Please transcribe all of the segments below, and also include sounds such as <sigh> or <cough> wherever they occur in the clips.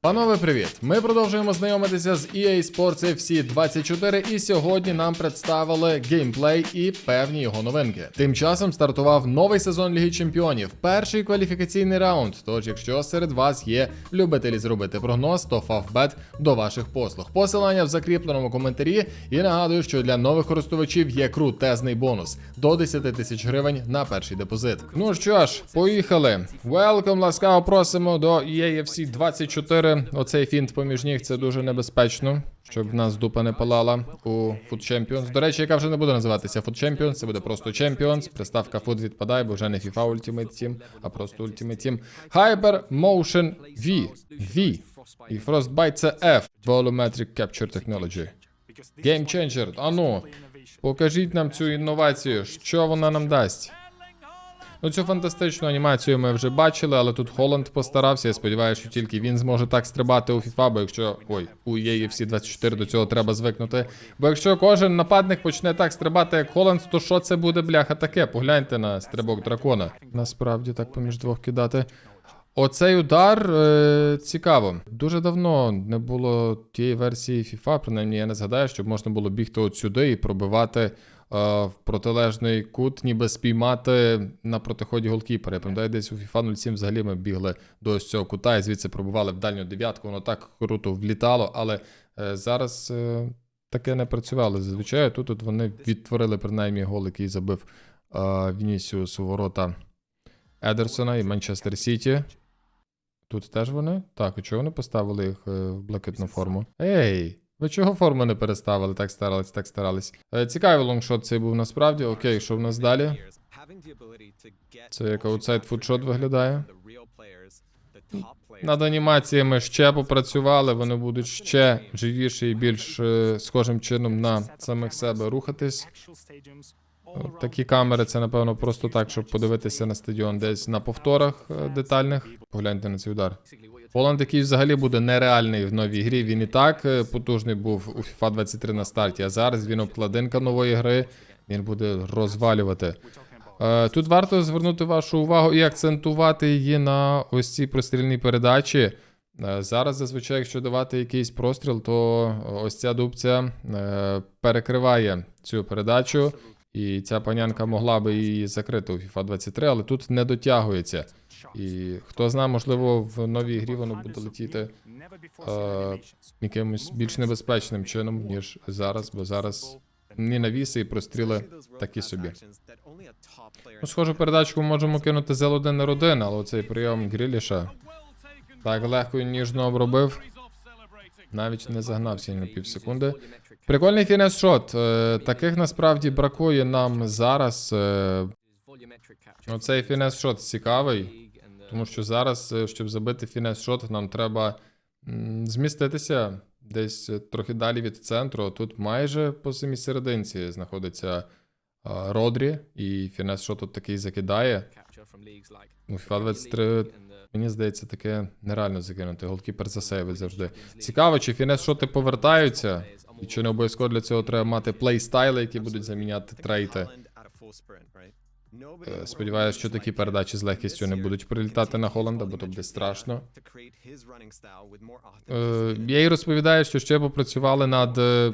Панове, привіт! Ми продовжуємо знайомитися з EA Sports FC 24 і сьогодні нам представили геймплей і певні його новинки. Тим часом стартував новий сезон Ліги Чемпіонів, перший кваліфікаційний раунд. Тож, якщо серед вас є любителі зробити прогноз, то Favbet до ваших послуг. Посилання в закріпленому коментарі. І нагадую, що для нових користувачів є крутезний бонус до 10 тисяч гривень на перший депозит. Ну що ж, поїхали. Welcome, ласкаво просимо до EAFC 24. Оцей фінт поміж ніг це дуже небезпечно, щоб в нас дупа не палала у Foot Champions. До речі, яка вже не буде називатися Foot Champions, це буде просто Champions. Приставка Foot відпадає, бо вже не FIFA Ultimate Team, а просто Ultimate Team. Hyper Motion V. V. І Frostbite це F. Volumetric Capture Technology. Game Changer. Ану, покажіть нам цю інновацію, що вона нам дасть. Ну, цю фантастичну анімацію ми вже бачили, але тут Холланд постарався. Я сподіваюся, що тільки він зможе так стрибати у FIFA, бо якщо. Ой, у EFC 24 до цього треба звикнути. Бо якщо кожен нападник почне так стрибати, як Холланд, то що це буде бляха таке? Погляньте на стрибок дракона. Насправді так поміж двох кидати. Оцей удар е, цікаво. Дуже давно не було тієї версії FIFA, принаймні я не згадаю, щоб можна було бігти от сюди і пробивати в протилежний кут, ніби спіймати на протиході голкіпера. Я пам'ятаю, десь у FIFA 07 взагалі ми бігли до ось цього кута і звідси пробивали в дальню дев'ятку. Воно так круто влітало, але е, зараз е, таке не працювало. Зазвичай тут от вони відтворили принаймні гол, який забив е, Вінісіус у ворота Едерсона і Манчестер Сіті. Тут теж вони? Так, а чого вони поставили їх е, в блакитну форму? Ей! Ви чого форму не переставили? Так старались, так старались. Е, цікавий лонгшот цей був насправді. Окей, що в нас далі? Це як аутсайд фудшот виглядає. Над анімаціями ще попрацювали, вони будуть ще живіше і більш е, схожим чином на самих себе рухатись. Такі камери це, напевно, просто так, щоб подивитися на стадіон десь на повторах е, детальних. Погляньте на цей удар. Поланд, який взагалі буде нереальний в новій грі. Він і так е, потужний був у FIFA 23 на старті, а зараз він обкладинка нової гри. Він буде розвалювати. Е, Тут варто звернути вашу увагу і акцентувати її на ось цій прострільній передачі. Зараз зазвичай, якщо давати якийсь простріл, то ось ця дубця перекриває цю передачу, і ця панянка могла би її закрити у FIFA 23, але тут не дотягується. І хто знає, можливо, в новій грі воно буде летіти е, якимось більш небезпечним чином, ніж зараз, бо зараз ні навіси і простріли такі собі. Ну, схожу передачку можемо кинути з L1 на 1 але оцей прийом Гріліша так легко і ніжно обробив. Навіть не загнався на півсекунди. Прикольний фінес-шот. Е, Таких насправді бракує нам зараз. Е, Оцей фінес-шот цікавий, тому що зараз, е, щоб забити фінес-шот, нам треба зміститися десь трохи далі від центру. Тут майже по самій серединці знаходиться Родрі, і фінес-шот тут такий закидає. У FIFA 23, мені здається, таке нереально закинути. Голкіпер засейвить завжди. Цікаво, чи фінес-шоти повертаються, і чи не обов'язково для цього треба мати плейстайли, які будуть заміняти трейти. Е, Сподіваюся, що такі передачі з легкістю не будуть прилітати на Холланда, бо то буде страшно. Е, Я їй розповідаю, що ще попрацювали над е,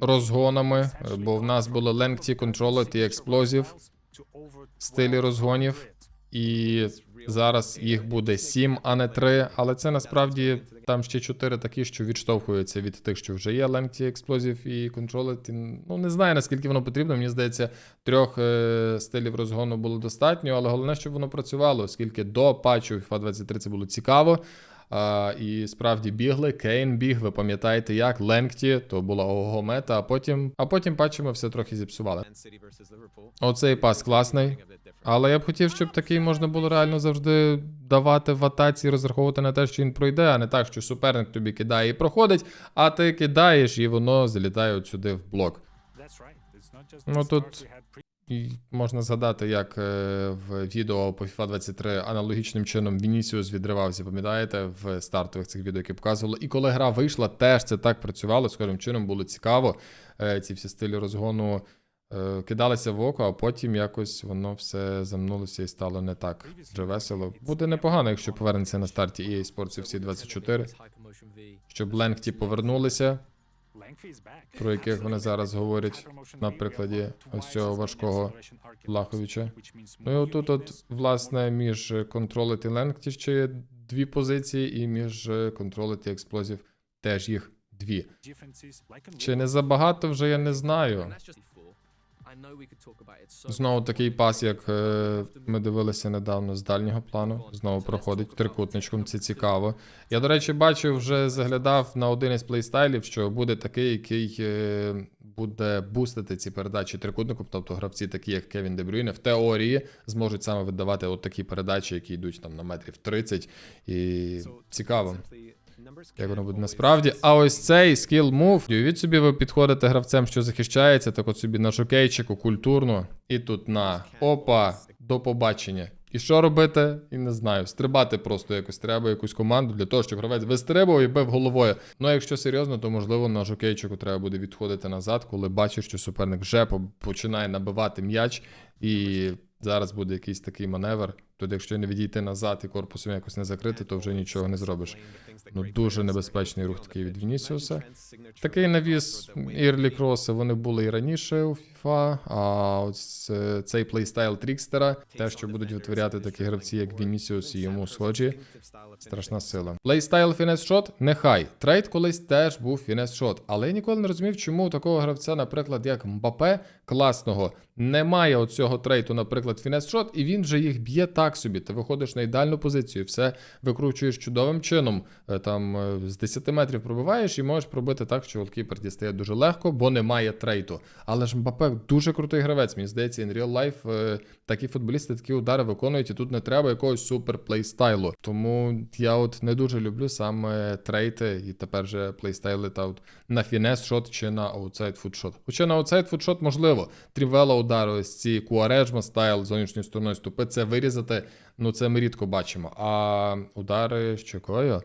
розгонами, бо в нас були lengthy control і explosive стилі розгонів, і зараз їх буде 7, а не 3, але це насправді там ще 4 такі, що відштовхуються від тих, що вже є lengthy explosive і control. Ну не знаю наскільки воно потрібно. Мені здається, трьох е, стилів розгону було достатньо, але головне, щоб воно працювало, оскільки до патчу FIFA 23 це було цікаво. А, і справді бігли, Кейн біг, ви пам'ятаєте як, Ленгті, то була ого мета, а потім, а потім патчами все трохи зіпсували. Оцей пас класний. Але я б хотів, щоб такий можна було реально завжди давати в атаці розраховувати на те, що він пройде, а не так, що суперник тобі кидає і проходить, а ти кидаєш, і воно залітає от сюди в блок. Ну тут можна згадати, як е, в відео по FIFA 23 аналогічним чином Вінісіус відривався, пам'ятаєте, в стартових цих відео, які показували. І коли гра вийшла, теж це так працювало. Схожим чином було цікаво. Е, ці всі стилі розгону кидалися в око, а потім якось воно все замнулося і стало не так вже весело. Буде непогано, якщо повернеться на старті EA Sports FC 24, щоб Ленгті повернулися, про яких вони зараз говорять на прикладі ось цього важкого Лаховича. Ну і отут, от, власне, між контролити Ленгті ще є дві позиції, і між контролити експлозів теж їх дві. Чи не забагато вже я не знаю. Знову такий пас, як е, ми дивилися недавно з дальнього плану. Знову проходить трикутничком. Це цікаво. Я, до речі, бачив, вже заглядав на один із плейстайлів, що буде такий, який е, буде бустити ці передачі трикутником. Тобто гравці, такі як Кевін Дебрюйне, в теорії зможуть саме видавати от такі передачі, які йдуть там на метрів 30. І цікаво. Як воно буде насправді. А ось цей скіл мув. Уявіть собі, ви підходите гравцем, що захищається, так от собі на жокейчику, культурно, і тут на опа, до побачення. І що робити? І не знаю. Стрибати просто якось треба якусь команду для того, щоб гравець вистрибував і бив головою. Ну а якщо серйозно, то можливо на жокейчику треба буде відходити назад, коли бачиш, що суперник вже починає набивати м'яч, і зараз буде якийсь такий маневр. Тут, якщо не відійти назад і корпусом якось не закрити, то вже нічого не зробиш. Ну, дуже небезпечний рух такий від Вінісіуса. Такий навіс Ірлі Кроси, вони були і раніше у FIFA, а ось цей плейстайл Трікстера, те, що будуть витворяти такі гравці, як Вінісіус і йому схожі, страшна сила. Плейстайл Фінес Шот, нехай. Трейд колись теж був Фінес Шот, але я ніколи не розумів, чому у такого гравця, наприклад, як Мбапе, класного, немає оцього трейту, наприклад, Фінес Шот, і він же їх б'є так собі. Ти виходиш на ідеальну позицію, все викручуєш чудовим чином. Е, Там е, з 10 метрів пробиваєш і можеш пробити так, що голкіпер дістає дуже легко, бо немає трейту. Але ж Мбапе дуже крутий гравець. Мені здається, in real life е, такі футболісти такі удари виконують, і тут не треба якогось супер плейстайлу. Тому я от не дуже люблю саме трейти, і тепер же плейстайли та от на фінес шот чи на аутсайд футшот. Хоча на аутсайд футшот можливо. Трівела удари, ось ці куарежма стайл зовнішньою стороною ступи, це вирізати. Ну це ми рідко бачимо. А удари щокою.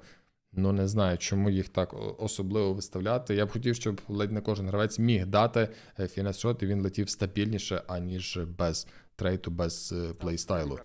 Ну, не знаю, чому їх так особливо виставляти. Я б хотів, щоб ледь не кожен гравець міг дати е, фінес-шот, і він летів стабільніше, аніж без трейту, без е, плейстайлу.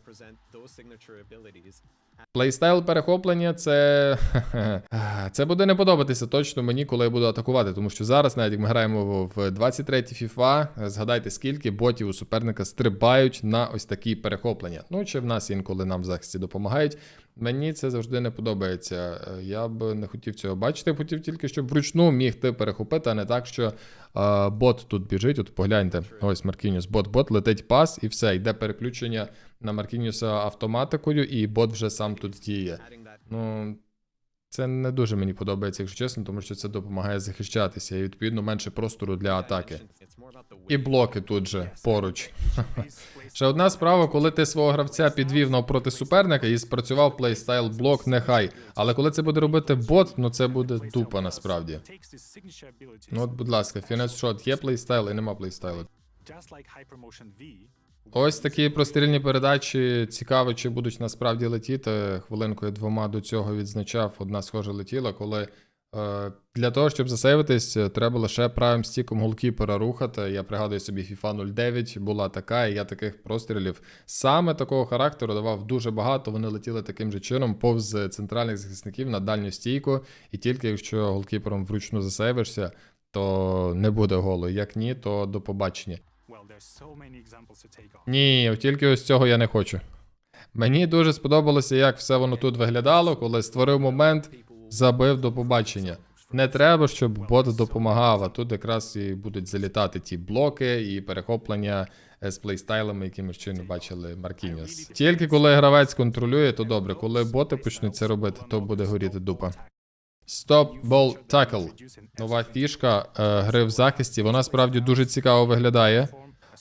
Плейстайл перехоплення це. <laughs> це буде не подобатися точно мені, коли я буду атакувати. Тому що зараз, навіть як ми граємо в 23 FIFA, е, згадайте, скільки ботів у суперника стрибають на ось такі перехоплення. Ну чи в нас інколи нам в захисті допомагають. Мені це завжди не подобається. Я б не хотів цього бачити. Я хотів тільки, щоб вручну міг ти перехопити, а не так, що е, бот тут біжить. От погляньте, ось Маркініус, бот-бот, летить пас, і все, йде переключення на Маркініуса автоматикою, і бот вже сам тут діє. Ну, це не дуже мені подобається, якщо чесно, тому що це допомагає захищатися і відповідно менше простору для атаки. І блоки тут же поруч. <laughs> Ще одна справа, коли ти свого гравця підвів навпроти суперника і спрацював плейстайл блок, нехай. Але коли це буде робити бот, ну це буде дупа насправді. Ну от, будь ласка, фінес шот є плейстайл і нема плейстайлу. Ось такі прострільні передачі. Цікаво, чи будуть насправді летіти. Хвилинкою двома до цього відзначав. Одна схожа летіла, коли е, для того, щоб засейвитись, треба лише правим стіком голкіпера рухати. Я пригадую собі FIFA 09 була така, і я таких прострілів саме такого характеру давав дуже багато. Вони летіли таким же чином повз центральних захисників на дальню стійку. І тільки якщо голкіпером вручну засейвишся, то не буде голу. Як ні, то до побачення. Ні, тільки ось цього я не хочу. Мені дуже сподобалося, як все воно тут виглядало, коли створив момент, забив до побачення. Не треба, щоб бот допомагав, а тут якраз і будуть залітати ті блоки і перехоплення е, з плейстайлами, які ми щойно бачили Маркініус. Тільки коли гравець контролює, то добре. Коли боти почнуть це робити, то буде горіти дупа. Stop Ball Tackle. Нова фішка е, гри в захисті. Вона справді дуже цікаво виглядає.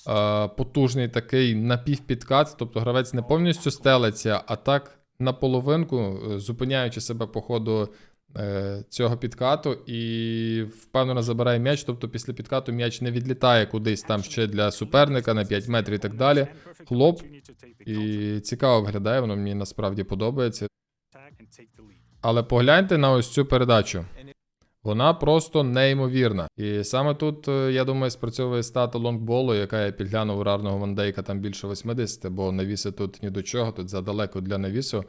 Е, потужний такий напівпідкат, тобто гравець не повністю стелиться, а так на половинку, е, зупиняючи себе по ходу е, цього підкату, і впевнено забирає м'яч. Тобто після підкату м'яч не відлітає кудись там ще для суперника на 5 метрів і так далі. Хлоп. І цікаво виглядає, воно мені насправді подобається. Але погляньте на ось цю передачу. Вона просто неймовірна. І саме тут, е, я думаю, спрацьовує стата лонгболу, яка я підглянув рарного вандейка там більше 80, бо навіси тут ні до чого, тут задалеко для навісу.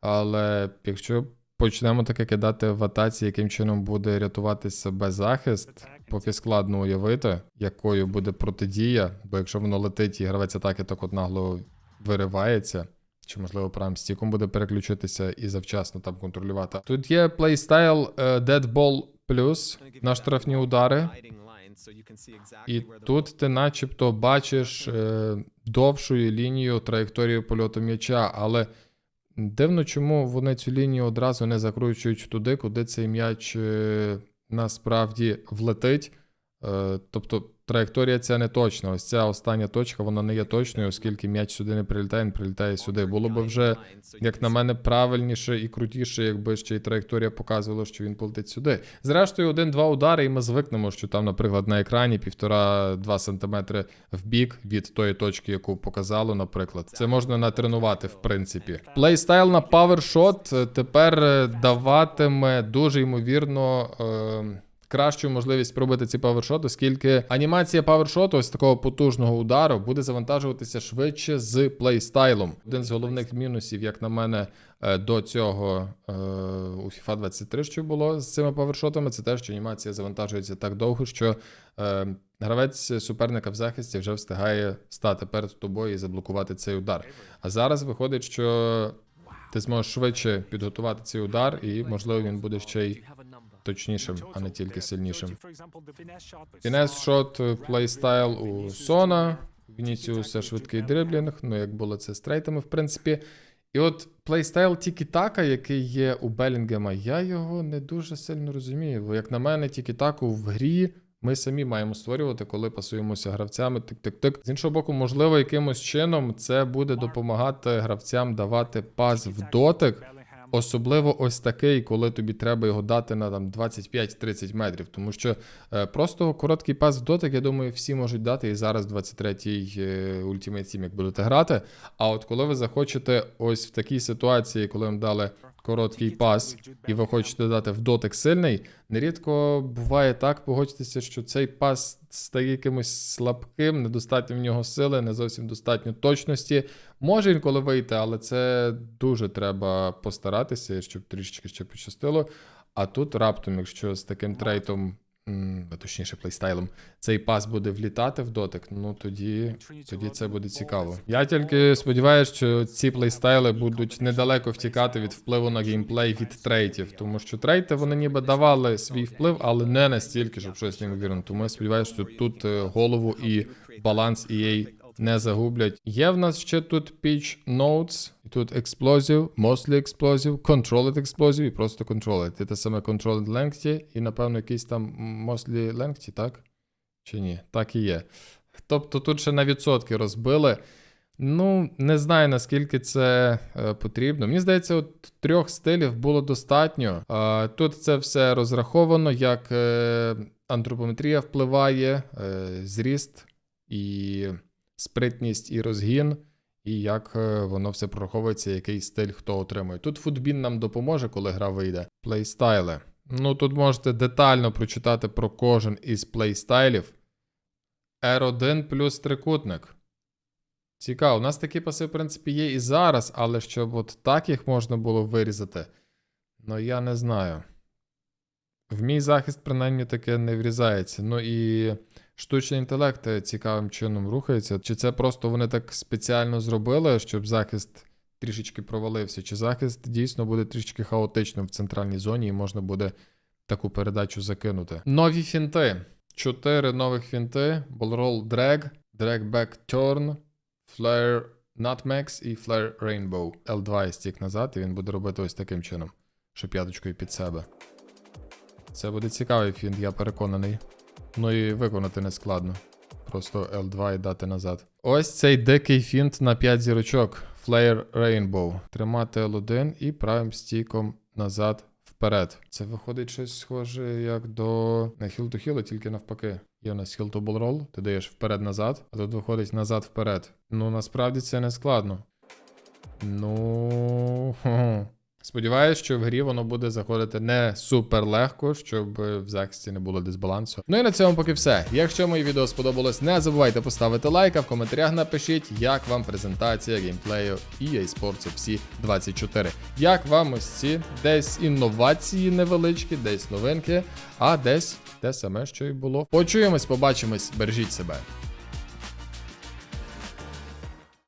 Але якщо почнемо таке кидати в атаці, яким чином буде рятувати себе захист, поки складно уявити, якою буде протидія, бо якщо воно летить і гравець атаки так от нагло виривається. Чи можливо правим стіком буде переключитися і завчасно там контролювати. Тут є плейстайл е, Dead Ball Plus на штрафні удари. І тут ти начебто бачиш е, довшою лінію траєкторію польоту м'яча, але дивно, чому вони цю лінію одразу не закручують туди, куди цей м'яч е, насправді влетить. Е, тобто траєкторія ця не точна. Ось ця остання точка, вона не є точною, оскільки м'яч сюди не прилітає, він прилітає сюди. Було б вже, як на мене, правильніше і крутіше, якби ще й траєкторія показувала, що він полетить сюди. Зрештою, один-два удари, і ми звикнемо, що там, наприклад, на екрані півтора-два сантиметри в бік від тої точки, яку показало, наприклад. Це можна натренувати, в принципі. Плейстайл на е, тепер даватиме дуже ймовірно. Е- кращу можливість пробити ці павершоти, оскільки анімація павершоту, ось такого потужного удару, буде завантажуватися швидше з плейстайлом. Один з головних мінусів, як на мене, е, до цього е, у FIFA 23, що було з цими павершотами, це те, що анімація завантажується так довго, що е, гравець суперника в захисті вже встигає стати перед тобою і заблокувати цей удар. А зараз виходить, що ти зможеш швидше підготувати цей удар, і можливо він буде ще й точнішим, а не тільки сильнішим. Фінес шот плейстайл у Сона, Вініціуса швидкий дриблінг, ну як було це з трейтами, в принципі. І от плейстайл Тікі-Така, який є у Белінгема, я його не дуже сильно розумію. Бо, як на мене, Тікі-Таку в грі ми самі маємо створювати, коли пасуємося гравцями. Тик-тик-тик. З іншого боку, можливо, якимось чином це буде допомагати гравцям давати пас в дотик. Особливо ось такий, коли тобі треба його дати на там 25-30 метрів. Тому що е, просто короткий пас в дотик, я думаю, всі можуть дати і зараз 23-й е, Ultimate Team, як будете грати. А от коли ви захочете ось в такій ситуації, коли вам дали короткий пас, і ви хочете дати в дотик сильний, нерідко буває так, погодьтеся, що цей пас стає якимось слабким, недостатньо в нього сили, не зовсім достатньо точності. Може інколи вийти, але це дуже треба постаратися, щоб трішечки ще пощастило. А тут раптом, якщо з таким трейтом, точніше плейстайлом, цей пас буде влітати в дотик, ну тоді, тоді це буде цікаво. Я тільки сподіваюся, що ці плейстайли будуть недалеко втікати від впливу на геймплей від трейтів, тому що трейти вони ніби давали свій вплив, але не настільки, щоб щось неймовірно. Тому я сподіваюся, що тут е, голову і баланс EA не загублять. Є в нас ще тут Pitch Notes, і тут Explosive, Mostly Explosive, Controlled Explosive і просто Controlled. Це те саме Controlled Lengthy і, напевно, якийсь там Mostly Lengthy, так? Чи ні? Так і є. Тобто тут ще на відсотки розбили. Ну, не знаю, наскільки це е, потрібно. Мені здається, от трьох стилів було достатньо. Е, тут це все розраховано, як е, антропометрія впливає, е, зріст і спритність і розгін, і як е, воно все прораховується, який стиль хто отримує. Тут футбін нам допоможе, коли гра вийде. Плейстайли. Ну, тут можете детально прочитати про кожен із плейстайлів. R1 плюс трикутник. Цікаво, у нас такі паси, в принципі, є і зараз, але щоб от так їх можна було вирізати, ну я не знаю. В мій захист, принаймні, таке не врізається. Ну і штучний інтелект е, цікавим чином рухається. Чи це просто вони так спеціально зробили, щоб захист трішечки провалився, чи захист дійсно буде трішечки хаотичним в центральній зоні і можна буде таку передачу закинути. Нові фінти. Чотири нових фінти: Ballroll Drag, Drag Back Turn, Flare Nutmegs і Flare Rainbow. L2 стік назад, і він буде робити ось таким чином, що п'яточкою під себе. Це буде цікавий фінт, я переконаний. Ну і виконати не складно. Просто L2 і дати назад. Ось цей дикий фінт на 5 зірочок. Flare Rainbow. Тримати L1 і правим стіком назад вперед. Це виходить щось схоже як до не hill to hill, тільки навпаки. Є у нас hill to ball ти даєш вперед-назад, а тут виходить назад-вперед. Ну насправді це не складно. Ну. Сподіваюсь, що в грі воно буде заходити не супер легко, щоб в захисті не було дисбалансу. Ну і на цьому поки все. Якщо моє відео сподобалось, не забувайте поставити лайк, а в коментарях напишіть, як вам презентація геймплею EA Sports FC 24. Як вам ось ці десь інновації невеличкі, десь новинки, а десь те саме, що й було. Почуємось, побачимось, бережіть себе.